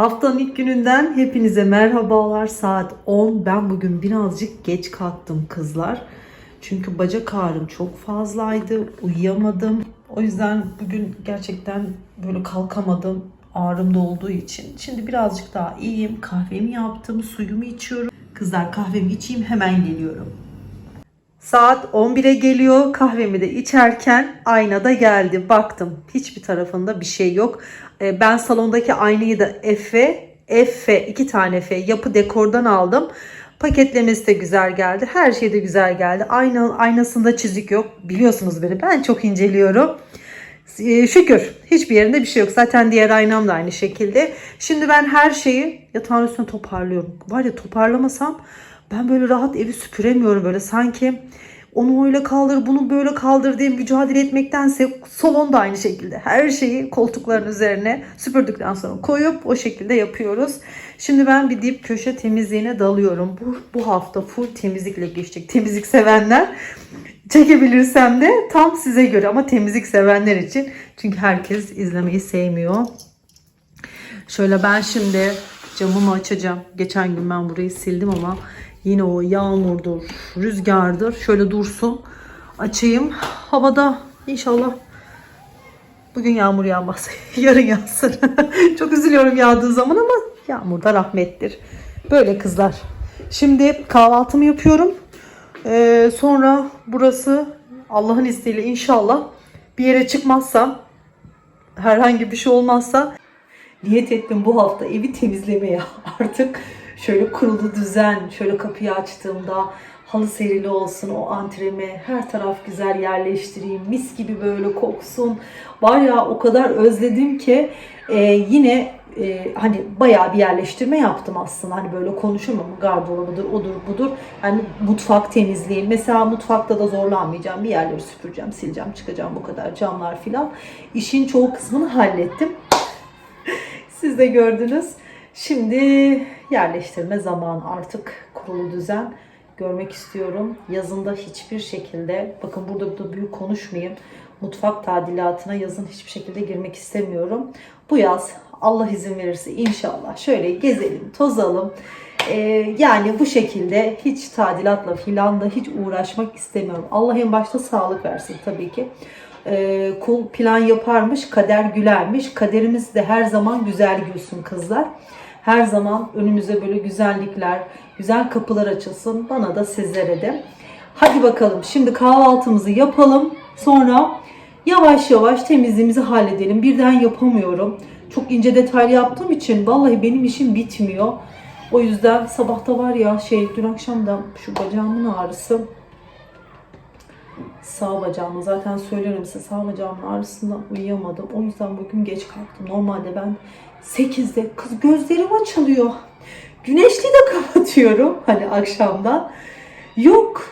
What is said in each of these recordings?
Haftanın ilk gününden hepinize merhabalar. Saat 10. Ben bugün birazcık geç kalktım kızlar. Çünkü bacak ağrım çok fazlaydı. Uyuyamadım. O yüzden bugün gerçekten böyle kalkamadım. Ağrım da olduğu için. Şimdi birazcık daha iyiyim. Kahvemi yaptım. Suyumu içiyorum. Kızlar kahvemi içeyim hemen geliyorum. Saat 11'e geliyor. Kahvemi de içerken aynada geldi. Baktım hiçbir tarafında bir şey yok. Ee, Ben salondaki aynayı da Efe, Efe iki tane F yapı dekordan aldım. Paketlemesi de güzel geldi. Her şey de güzel geldi. Ayna, aynasında çizik yok. Biliyorsunuz beni ben çok inceliyorum. Ee, Şükür hiçbir yerinde bir şey yok. Zaten diğer aynam da aynı şekilde. Şimdi ben her şeyi yatağın üstüne toparlıyorum. Var ya toparlamasam ben böyle rahat evi süpüremiyorum böyle sanki onu öyle kaldır bunu böyle kaldır diye mücadele etmektense salon da aynı şekilde her şeyi koltukların üzerine süpürdükten sonra koyup o şekilde yapıyoruz. Şimdi ben bir dip köşe temizliğine dalıyorum. Bu, bu hafta full temizlikle geçecek. Temizlik sevenler çekebilirsem de tam size göre ama temizlik sevenler için. Çünkü herkes izlemeyi sevmiyor. Şöyle ben şimdi camımı açacağım. Geçen gün ben burayı sildim ama yine o yağmurdur, rüzgardır. Şöyle dursun. Açayım. Havada inşallah bugün yağmur yağmaz. Yarın yağsın. Çok üzülüyorum yağdığı zaman ama yağmur da rahmettir. Böyle kızlar. Şimdi kahvaltımı yapıyorum. Ee, sonra burası Allah'ın izniyle inşallah bir yere çıkmazsam herhangi bir şey olmazsa niyet ettim bu hafta evi temizlemeye artık şöyle kurulu düzen şöyle kapıyı açtığımda halı serili olsun o antreme her taraf güzel yerleştireyim mis gibi böyle koksun. Var ya o kadar özledim ki e, yine e, hani bayağı bir yerleştirme yaptım aslında. Hani böyle konuşamam gardırobudur odur budur. Hani mutfak temizliği. Mesela mutfakta da zorlanmayacağım. Bir yerleri süpüreceğim sileceğim çıkacağım bu kadar camlar filan. İşin çoğu kısmını hallettim. Siz de gördünüz. Şimdi yerleştirme zamanı artık kurulu düzen görmek istiyorum. Yazında hiçbir şekilde bakın burada da büyük konuşmayayım. Mutfak tadilatına yazın hiçbir şekilde girmek istemiyorum. Bu yaz Allah izin verirse inşallah şöyle gezelim, tozalım. Ee, yani bu şekilde hiç tadilatla filan da hiç uğraşmak istemiyorum. Allah en başta sağlık versin tabii ki e, kul plan yaparmış, kader gülermiş. Kaderimiz de her zaman güzel gülsün kızlar. Her zaman önümüze böyle güzellikler, güzel kapılar açılsın. Bana da sizlere de. Hadi bakalım şimdi kahvaltımızı yapalım. Sonra yavaş yavaş temizliğimizi halledelim. Birden yapamıyorum. Çok ince detaylı yaptığım için vallahi benim işim bitmiyor. O yüzden sabahta var ya şey dün akşam da şu bacağımın ağrısı sağ bacağımı zaten söylerim size sağ bacağımın ağrısından uyuyamadım. O yüzden bugün geç kalktım. Normalde ben 8'de kız gözlerim açılıyor. Güneşliği de kapatıyorum hani akşamdan. Yok.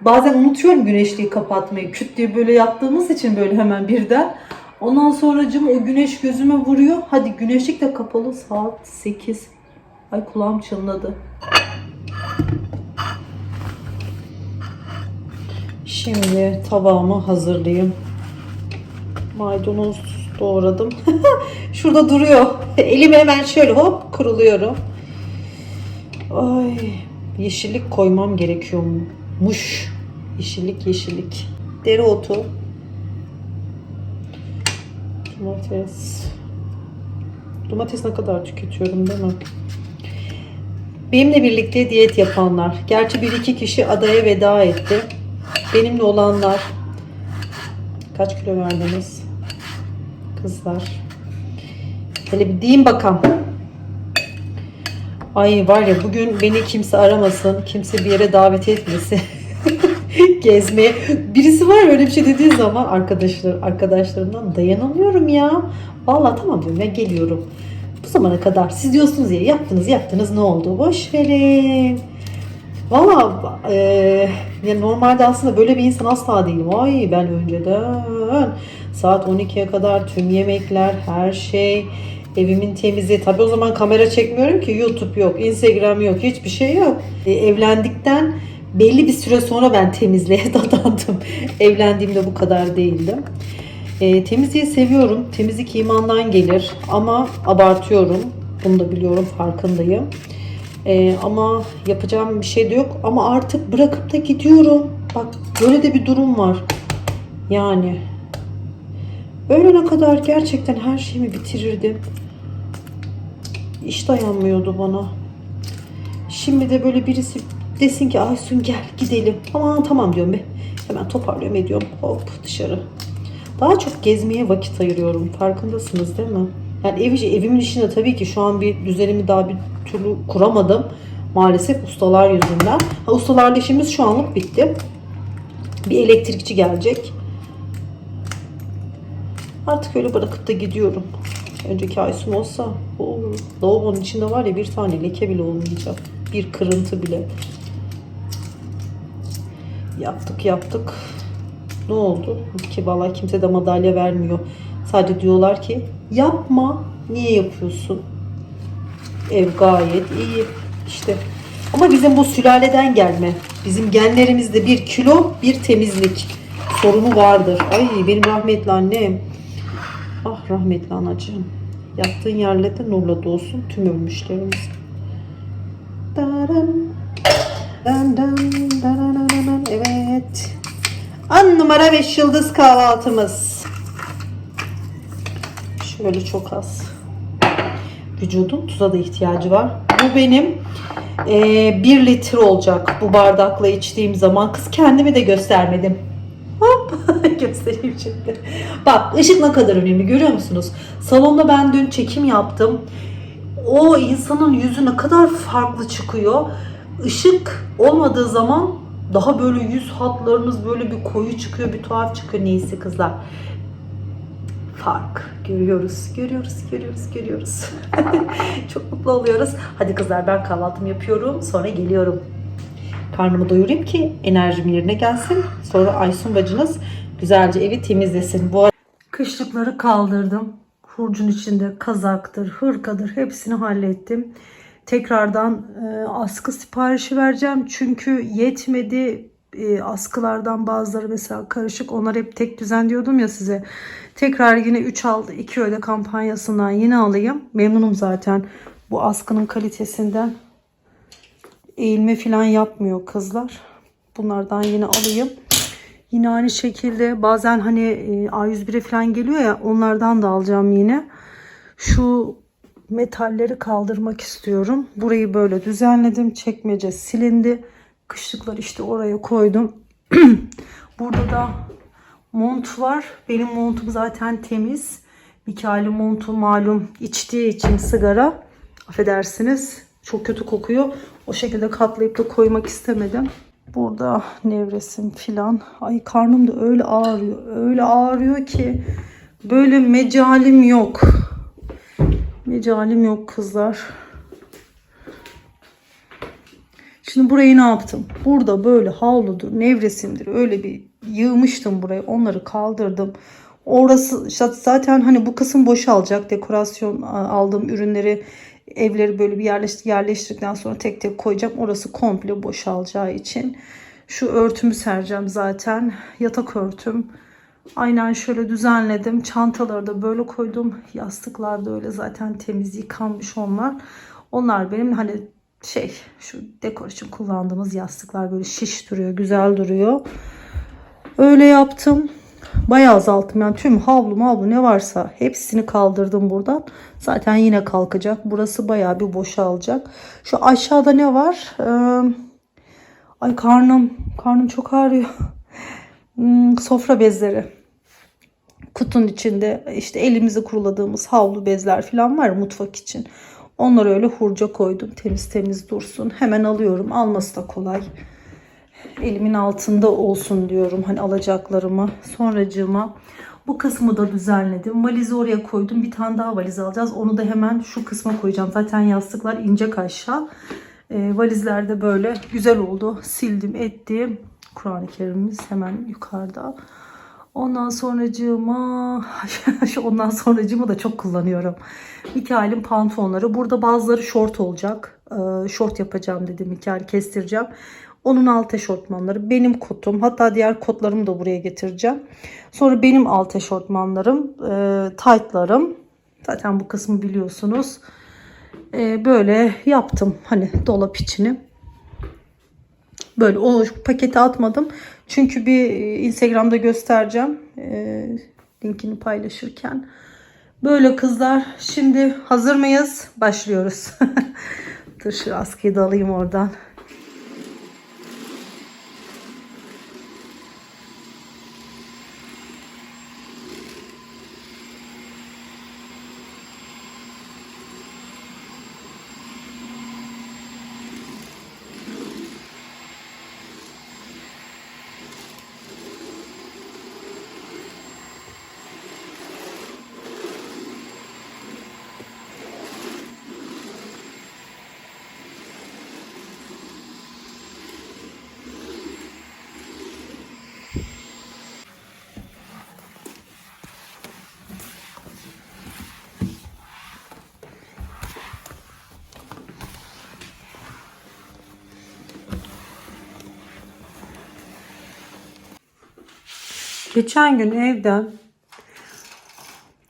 Bazen unutuyorum güneşliği kapatmayı. Küt diye böyle yattığımız için böyle hemen birden. Ondan sonracım o güneş gözüme vuruyor. Hadi güneşlik de kapalı saat 8. Ay kulağım çınladı. Şimdi tabağımı hazırlayayım. Maydanoz doğradım. Şurada duruyor. Elime hemen şöyle hop kuruluyorum. Ay yeşillik koymam gerekiyormuş. Yeşillik yeşillik. Dereotu. Domates. Domates ne kadar tüketiyorum değil mi? Benimle birlikte diyet yapanlar. Gerçi bir iki kişi adaya veda etti. Benimle olanlar. Kaç kilo verdiniz? Kızlar. Hele bir deyin bakalım. Ay var ya bugün beni kimse aramasın. Kimse bir yere davet etmesin. Gezmeye. Birisi var ya öyle bir şey dediği zaman arkadaşlar arkadaşlarımdan dayanamıyorum ya. Vallahi tamam diyorum ben geliyorum. Bu zamana kadar siz diyorsunuz ya yaptınız yaptınız ne oldu? Boş verin. Valla e, ya normalde aslında böyle bir insan asla değilim. Ay ben önceden saat 12'ye kadar tüm yemekler, her şey, evimin temizliği. Tabii o zaman kamera çekmiyorum ki YouTube yok, Instagram yok, hiçbir şey yok. E, evlendikten belli bir süre sonra ben temizliğe dadandım. Evlendiğimde bu kadar değildim. E, temizliği seviyorum. Temizlik imandan gelir ama abartıyorum. Bunu da biliyorum farkındayım. Ee, ama yapacağım bir şey de yok. Ama artık bırakıp da gidiyorum. Bak böyle de bir durum var. Yani öğlene kadar gerçekten her şeyimi bitirirdim. İş dayanmıyordu bana. Şimdi de böyle birisi desin ki Aysun gel gidelim. Aman tamam diyorum be. Hemen toparlıyorum ediyorum. Hop dışarı. Daha çok gezmeye vakit ayırıyorum. Farkındasınız değil mi? Yani ev, evimin işinde tabii ki şu an bir düzenimi daha bir türlü kuramadım. Maalesef ustalar yüzünden. Ha, ustalarla işimiz şu anlık bitti. Bir elektrikçi gelecek. Artık öyle bırakıp da gidiyorum. Önceki Aysun olsa o lavabonun içinde var ya bir tane leke bile olmayacak. Bir kırıntı bile. Yaptık yaptık. Ne oldu? Ki vallahi kimse de madalya vermiyor. Sadece diyorlar ki yapma. Niye yapıyorsun? Ev gayet iyi. İşte ama bizim bu sülaleden gelme. Bizim genlerimizde bir kilo bir temizlik sorunu vardır. Ay benim rahmetli annem. Ah rahmetli anacığım. Yattığın yerlerde nurla dolsun tüm ölmüşlerimiz. Daran, dan, dan, darananan. Evet. An numara 5 yıldız kahvaltımız. Şöyle çok az. Vücudun tuza da ihtiyacı var. Bu benim 1 litre olacak bu bardakla içtiğim zaman. Kız kendimi de göstermedim. Şimdi. Bak ışık ne kadar önemli görüyor musunuz? Salonda ben dün çekim yaptım. O insanın yüzü ne kadar farklı çıkıyor. Işık olmadığı zaman daha böyle yüz hatlarınız böyle bir koyu çıkıyor, bir tuhaf çıkıyor. Neyse kızlar. Fark görüyoruz, görüyoruz, görüyoruz, görüyoruz. Çok mutlu oluyoruz. Hadi kızlar ben kahvaltımı yapıyorum. Sonra geliyorum. Karnımı doyurayım ki enerjim yerine gelsin. Sonra Aysun bacınız güzelce evi temizlesin. Bu Kışlıkları kaldırdım. Hurcun içinde kazaktır, hırkadır hepsini hallettim. Tekrardan e, askı siparişi vereceğim. Çünkü yetmedi. E, askılardan bazıları mesela karışık. Onlar hep tek düzen diyordum ya size. Tekrar yine 3 aldı 2 öde kampanyasından yine alayım. Memnunum zaten bu askının kalitesinden. Eğilme falan yapmıyor kızlar. Bunlardan yine alayım. Yine aynı şekilde bazen hani e, A101'e falan geliyor ya onlardan da alacağım yine. Şu metalleri kaldırmak istiyorum. Burayı böyle düzenledim. Çekmece silindi. Kışlıkları işte oraya koydum. Burada da mont var. Benim montum zaten temiz. Mikail'in montu malum içtiği için sigara. Affedersiniz. Çok kötü kokuyor. O şekilde katlayıp da koymak istemedim. Burada nevresim filan. Ay karnım da öyle ağrıyor. Öyle ağrıyor ki böyle mecalim yok. Mecalim yok kızlar. Şimdi burayı ne yaptım? Burada böyle havludur, nevresimdir. Öyle bir yığmıştım burayı. Onları kaldırdım. Orası zaten hani bu kısım boşalacak. Dekorasyon aldığım ürünleri evleri böyle bir yerleştir, yerleştirdikten sonra tek tek koyacağım. Orası komple boşalacağı için. Şu örtümü sereceğim zaten. Yatak örtüm. Aynen şöyle düzenledim. Çantaları da böyle koydum. Yastıklar da öyle zaten temiz yıkanmış onlar. Onlar benim hani şey şu dekor için kullandığımız yastıklar böyle şiş duruyor. Güzel duruyor. Öyle yaptım. Bayağı azalttım yani tüm havlu mavlu ne varsa hepsini kaldırdım buradan. Zaten yine kalkacak. Burası bayağı bir boşalacak. Şu aşağıda ne var? Ee, ay karnım. Karnım çok ağrıyor. Hmm, sofra bezleri. Kutunun içinde işte elimizi kuruladığımız havlu bezler falan var mutfak için. Onları öyle hurca koydum. Temiz temiz dursun. Hemen alıyorum. Alması da kolay elimin altında olsun diyorum hani alacaklarımı. Sonracığıma bu kısmı da düzenledim. Valizi oraya koydum. Bir tane daha valiz alacağız. Onu da hemen şu kısma koyacağım. Zaten yastıklar inecek aşağı e, valizler de böyle güzel oldu. Sildim ettim. Kur'an-ı Kerim'imiz hemen yukarıda. Ondan sonracığıma ondan sonracığımı da çok kullanıyorum. Mikail'in pantolonları. Burada bazıları short olacak. Ee, short yapacağım dedim. Mikail kestireceğim. Onun alt eşortmanları, benim kotum, hatta diğer kotlarımı da buraya getireceğim. Sonra benim alt eşortmanlarım, e, tight'larım. Zaten bu kısmı biliyorsunuz. Ee, böyle yaptım hani dolap içini. Böyle o paketi atmadım. Çünkü bir e, Instagram'da göstereceğim. Ee, linkini paylaşırken. Böyle kızlar. Şimdi hazır mıyız? Başlıyoruz. Dur şu askıyı da alayım oradan. Geçen gün evden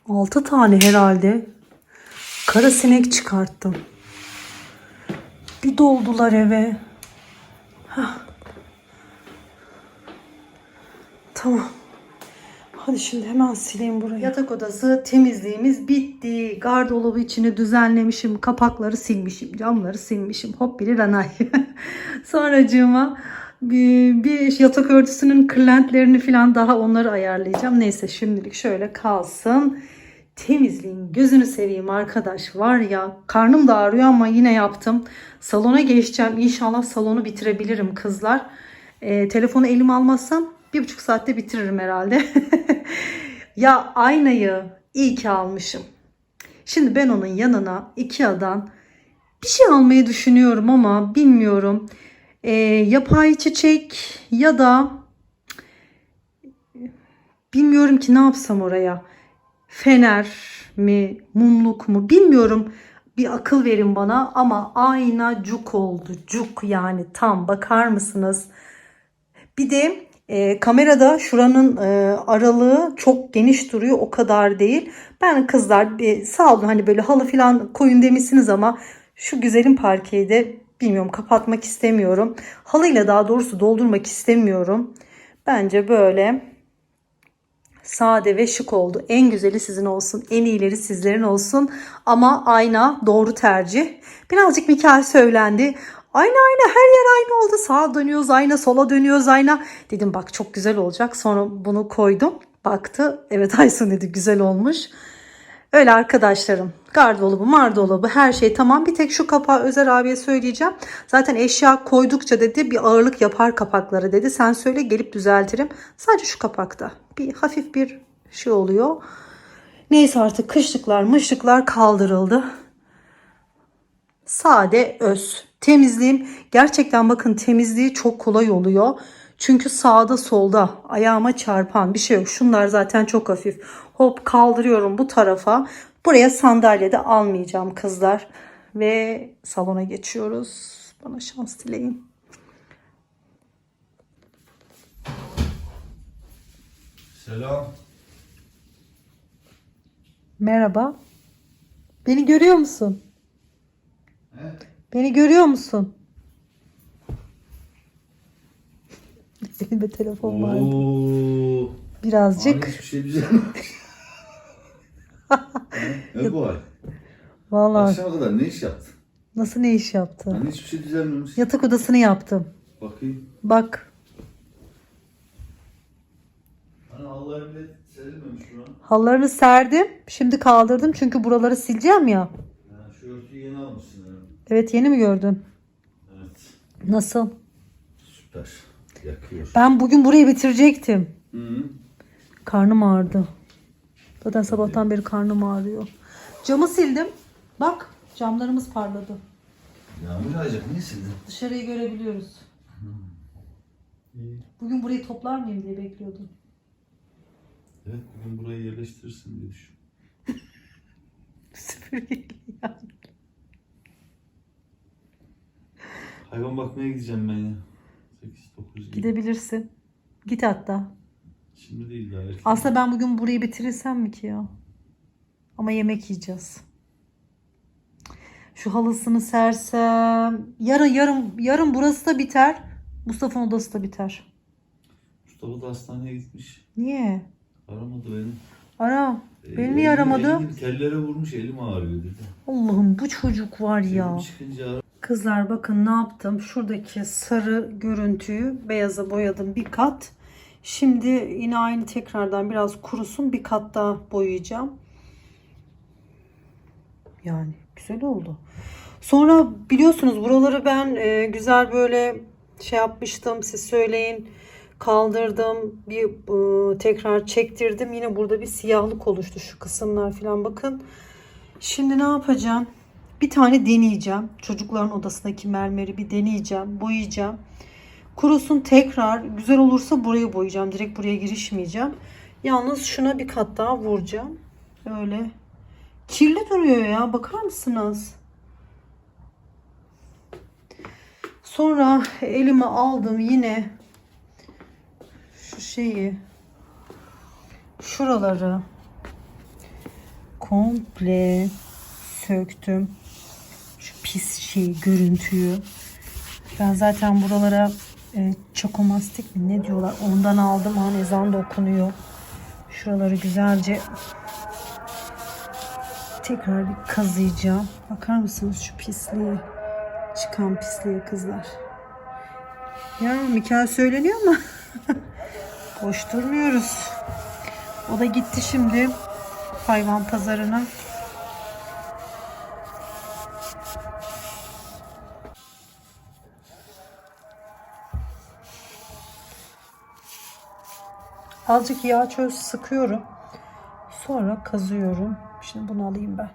6 tane herhalde kara sinek çıkarttım. Bir doldular eve. Hah. Tamam. Hadi şimdi hemen sileyim burayı. Yatak odası temizliğimiz bitti. Gardolabı içini düzenlemişim. Kapakları silmişim. Camları silmişim. Hop biri ranay. Sonracığıma bir, bir yatak örtüsünün kırlentlerini falan daha onları ayarlayacağım. Neyse şimdilik şöyle kalsın. Temizliğin gözünü seveyim arkadaş var ya karnım da ağrıyor ama yine yaptım. Salona geçeceğim. İnşallah salonu bitirebilirim kızlar. Ee, telefonu elime almazsam bir buçuk saatte bitiririm herhalde. ya aynayı iyi ki almışım. Şimdi ben onun yanına Ikea'dan bir şey almayı düşünüyorum ama bilmiyorum. Ee, yapay çiçek ya da bilmiyorum ki ne yapsam oraya. Fener mi, mumluk mu bilmiyorum. Bir akıl verin bana ama ayna cuk oldu. Cuk yani tam bakar mısınız? Bir de e, kamerada şuranın e, aralığı çok geniş duruyor. O kadar değil. Ben kızlar bir sağ olun hani böyle halı falan koyun demişsiniz ama şu güzelim parkeyi de bilmiyorum kapatmak istemiyorum. Halıyla daha doğrusu doldurmak istemiyorum. Bence böyle sade ve şık oldu. En güzeli sizin olsun. En iyileri sizlerin olsun. Ama ayna doğru tercih. Birazcık Mikael söylendi. Ayna ayna her yer aynı oldu. Sağa dönüyoruz ayna, sola dönüyoruz ayna. Dedim bak çok güzel olacak. Sonra bunu koydum. Baktı. Evet Aysun dedi güzel olmuş. Öyle arkadaşlarım. Gardolabı, mardolabı her şey tamam. Bir tek şu kapağı Özer abiye söyleyeceğim. Zaten eşya koydukça dedi bir ağırlık yapar kapakları dedi. Sen söyle gelip düzeltirim. Sadece şu kapakta. Bir hafif bir şey oluyor. Neyse artık kışlıklar mışlıklar kaldırıldı. Sade öz. Temizliğim gerçekten bakın temizliği çok kolay oluyor. Çünkü sağda solda ayağıma çarpan bir şey yok. Şunlar zaten çok hafif. Hop kaldırıyorum bu tarafa. Buraya sandalye de almayacağım kızlar. Ve salona geçiyoruz. Bana şans dileyin. Selam. Merhaba. Beni görüyor musun? He? Beni görüyor musun? Elimde telefon var. Oo. Birazcık. Hani hiçbir şey düzelmemiş. ne bu ay? Vallahi Akşama kadar ne iş yaptın? nasıl ne iş yaptı? Hani hiçbir şey düzelmemiş. Yatak odasını yaptım. Bakayım. Bak Hani Allah'ın bile serilmemiş buranın. halılarını serdim. Şimdi kaldırdım çünkü buraları sileceğim ya. Ha, şu örtüyü yeni almışsın herhalde. Evet yeni mi gördün? Evet. Nasıl? Süper. Yakıyor. Ben bugün burayı bitirecektim. Hı -hı. Karnım ağrıdı. Zaten sabahtan beri karnım ağrıyor. Camı sildim. Bak camlarımız parladı. Yağmur yağacak. Niye sildin? Dışarıyı görebiliyoruz. İyi. Bugün burayı toplar mıyım diye bekliyordum. Evet bugün burayı yerleştirirsin diye düşün. Süpürgeyle. Hayvan bakmaya gideceğim ben ya. 8-9 gibi. Gidebilirsin. Git hatta. Şimdi değil daha erken. Aslında ben bugün burayı bitirirsem mi ki ya? Ama yemek yiyeceğiz. Şu halısını sersem. Yarın yarın yarın burası da biter. Mustafa'nın odası da biter. Mustafa da hastaneye gitmiş. Niye? Aramadı beni. Ara. Ee, Beni niye aramadı? Elim tellere vurmuş elim ağrıyor dedi. Allah'ım bu çocuk var ya. Elim çıkınca ara- Kızlar bakın ne yaptım. Şuradaki sarı görüntüyü beyaza boyadım bir kat. Şimdi yine aynı tekrardan biraz kurusun bir kat daha boyayacağım. Yani güzel oldu. Sonra biliyorsunuz buraları ben e, güzel böyle şey yapmıştım. Siz söyleyin. Kaldırdım. Bir e, tekrar çektirdim. Yine burada bir siyahlık oluştu şu kısımlar falan bakın. Şimdi ne yapacağım? Bir tane deneyeceğim. Çocukların odasındaki mermeri bir deneyeceğim. Boyayacağım. Kurusun tekrar. Güzel olursa burayı boyayacağım. Direkt buraya girişmeyeceğim. Yalnız şuna bir kat daha vuracağım. Öyle. Kirli duruyor ya. Bakar mısınız? Sonra elime aldım yine şu şeyi şuraları komple söktüm. Pis şey görüntüyü. Ben zaten buralara e, çakomastik mi ne diyorlar ondan aldım. Han ezan da okunuyor. Şuraları güzelce tekrar bir kazıyacağım. Bakar mısınız şu pisliğe? Çıkan pisliğe kızlar. Ya Mikael söyleniyor ama boş durmuyoruz. O da gitti şimdi hayvan pazarına. Azıcık yağ çöz sıkıyorum. Sonra kazıyorum. Şimdi bunu alayım ben.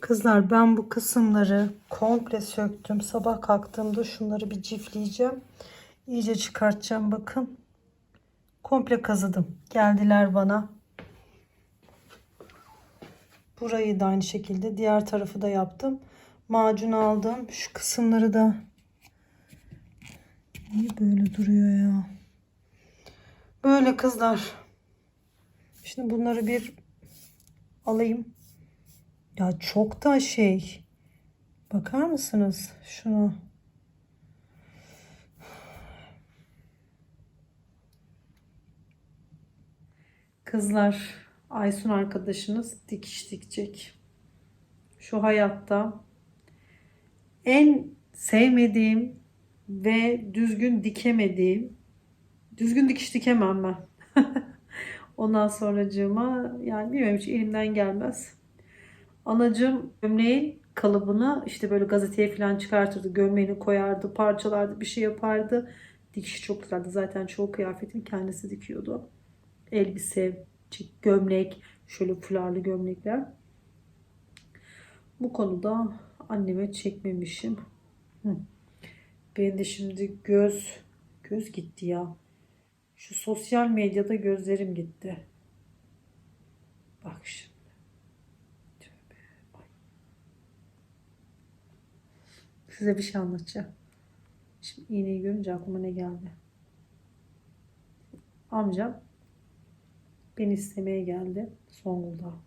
Kızlar ben bu kısımları komple söktüm. Sabah kalktığımda şunları bir cifleyeceğim. İyice çıkartacağım bakın. Komple kazıdım. Geldiler bana. Burayı da aynı şekilde diğer tarafı da yaptım. Macun aldım. Şu kısımları da niye böyle duruyor ya? Böyle kızlar. Şimdi bunları bir alayım. Ya çok da şey. Bakar mısınız şuna? Kızlar, Aysun arkadaşınız dikiş dikecek. Şu hayatta en sevmediğim ve düzgün dikemediğim düzgün dikiş dikemem ben. Ondan sonracığıma yani bilmiyorum hiç elimden gelmez. Anacığım gömleğin kalıbını işte böyle gazeteye falan çıkartırdı. Gömleğini koyardı, parçalardı, bir şey yapardı. Dikişi çok güzeldi. Zaten çoğu kıyafetin kendisi dikiyordu. Elbise, gömlek, şöyle fularlı gömlekler. Bu konuda anneme çekmemişim. Hı. Benim de şimdi göz göz gitti ya. Şu sosyal medyada gözlerim gitti. Bak şimdi. Size bir şey anlatacağım. Şimdi iğneyi görünce aklıma ne geldi? Amcam beni istemeye geldi Zonguldak'a. O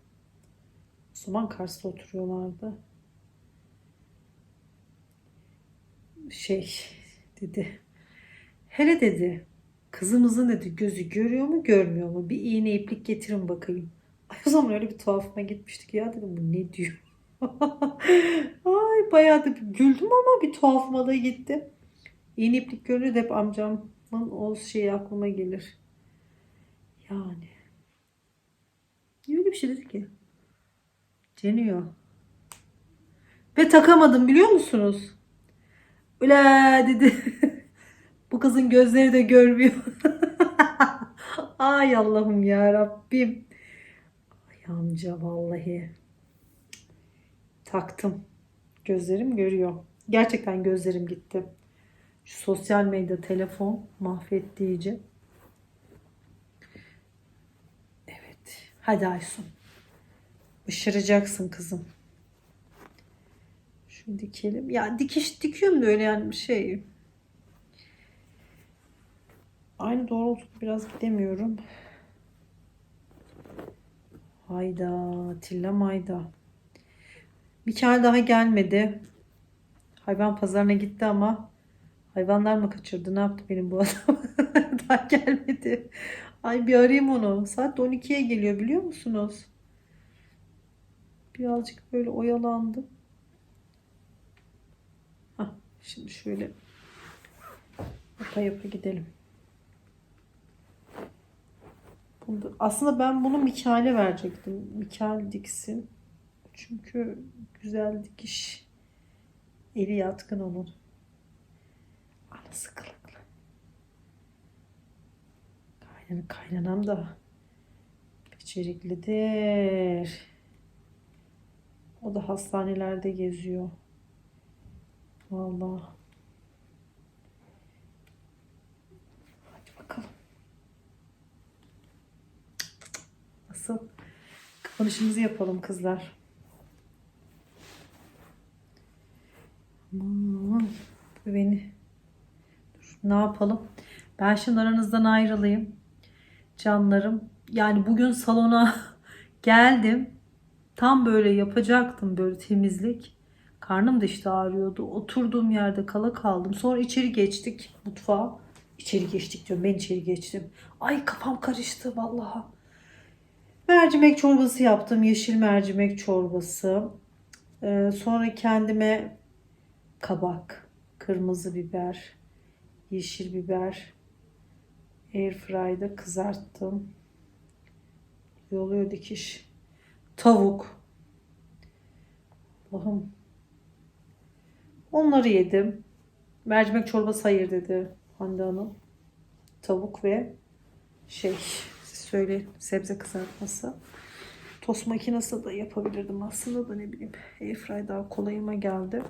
zaman Kars'ta oturuyorlardı. Şey dedi. Hele dedi kızımızın dedi gözü görüyor mu görmüyor mu? Bir iğne iplik getirin bakayım. Ay o zaman öyle bir tuhafıma gitmiştik ya dedim bu ne diyor. Ay bayağı da güldüm ama bir tuhafıma da gitti. İğne iplik görünce de hep amcamın o şeyi aklıma gelir. Yani. Niye öyle bir şey dedi ki? Deniyor. Ve takamadım biliyor musunuz? Öyle dedi. Bu kızın gözleri de görmüyor. Ay Allah'ım ya Rabbim. Ay amca vallahi. Taktım. Gözlerim görüyor. Gerçekten gözlerim gitti. Şu sosyal medya telefon mahvetti. Evet. Hadi Aysun. Işıracaksın kızım. Şunu dikelim. Ya dikiş dikiyorum da öyle yani şey. Aynı doğrultuda biraz gidemiyorum. Hayda, Tilla mayda. Mikael daha gelmedi. Hayvan pazarına gitti ama hayvanlar mı kaçırdı? Ne yaptı benim bu adam? daha gelmedi. Ay bir arayayım onu. Saat 12'ye geliyor biliyor musunuz? Birazcık böyle oyalandım. Hah, şimdi şöyle yapa yapa gidelim. Bunda, aslında ben bunu Mikail'e verecektim. Mikail diksin. Çünkü güzel dikiş. Eli yatkın onun. Anası kılıklı. Kaynanam, kaynanam da beceriklidir. O da hastanelerde geziyor. Vallahi. Hadi bakalım. Nasıl? Kapanışımızı yapalım kızlar. Beni. Dur, ne yapalım? Ben şimdi aranızdan ayrılayım. Canlarım. Yani bugün salona geldim. Tam böyle yapacaktım böyle temizlik. Karnım da işte ağrıyordu. Oturduğum yerde kala kaldım. Sonra içeri geçtik mutfağa. İçeri geçtik diyorum. Ben içeri geçtim. Ay kafam karıştı vallahi. Mercimek çorbası yaptım. Yeşil mercimek çorbası. Ee, sonra kendime kabak, kırmızı biber, yeşil biber airfryer'da kızarttım. Yoluyor dikiş. Tavuk. Allah'ım. Onları yedim. Mercimek çorbası hayır dedi Hande Hanım. Tavuk ve şey söyleyin sebze kızartması. Tost makinesi de yapabilirdim aslında da ne bileyim. Airfryer daha kolayıma geldi.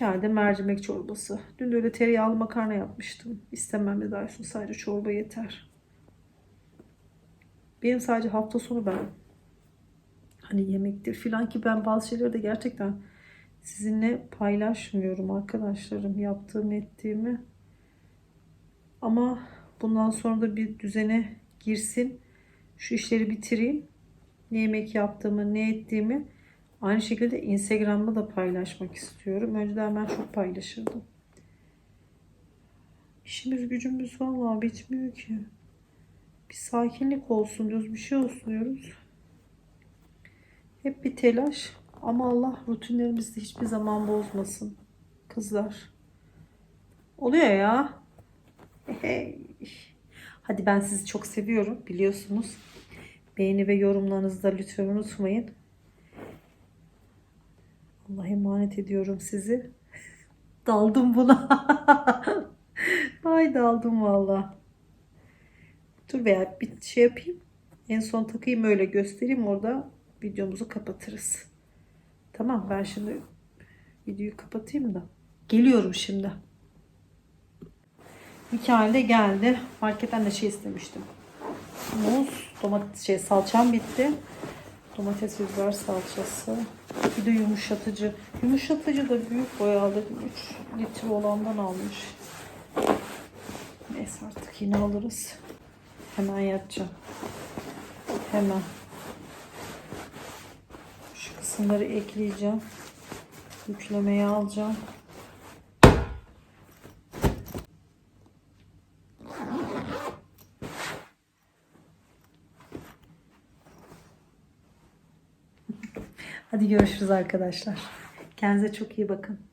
Halde mercimek çorbası. Dün de öyle tereyağlı makarna yapmıştım. İstemem de daha sadece çorba yeter. Benim sadece hafta sonu ben hani yemektir filan ki ben bazı şeyleri de gerçekten sizinle paylaşmıyorum arkadaşlarım yaptığım ettiğimi. Ama bundan sonra da bir düzene girsin. Şu işleri bitireyim. Ne yemek yaptığımı, ne ettiğimi aynı şekilde Instagram'da da paylaşmak istiyorum. Önceden ben çok paylaşırdım. İşimiz gücümüz vallahi bitmiyor ki. Bir sakinlik olsun diyoruz, bir şey olsun diyoruz. Hep bir telaş ama Allah rutinlerimizi hiçbir zaman bozmasın. Kızlar. Oluyor ya. Hey. Hadi ben sizi çok seviyorum biliyorsunuz. Beğeni ve yorumlarınızı da lütfen unutmayın. Allah'a emanet ediyorum sizi. Daldım buna. Ay daldım valla. Dur veya bir şey yapayım. En son takayım öyle göstereyim. Orada videomuzu kapatırız. Tamam ben şimdi videoyu kapatayım da. Geliyorum şimdi. Mikael de geldi. Marketten de şey istemiştim. Muz, domates, şey salçam bitti. Domates biber salçası. Bir de yumuşatıcı. Yumuşatıcı da büyük boy aldım. 3 litre olandan almış. Neyse artık yine alırız. Hemen yapacağım. Hemen. Şu kısımları ekleyeceğim. Yüklemeye alacağım. Hadi görüşürüz arkadaşlar. Kendinize çok iyi bakın.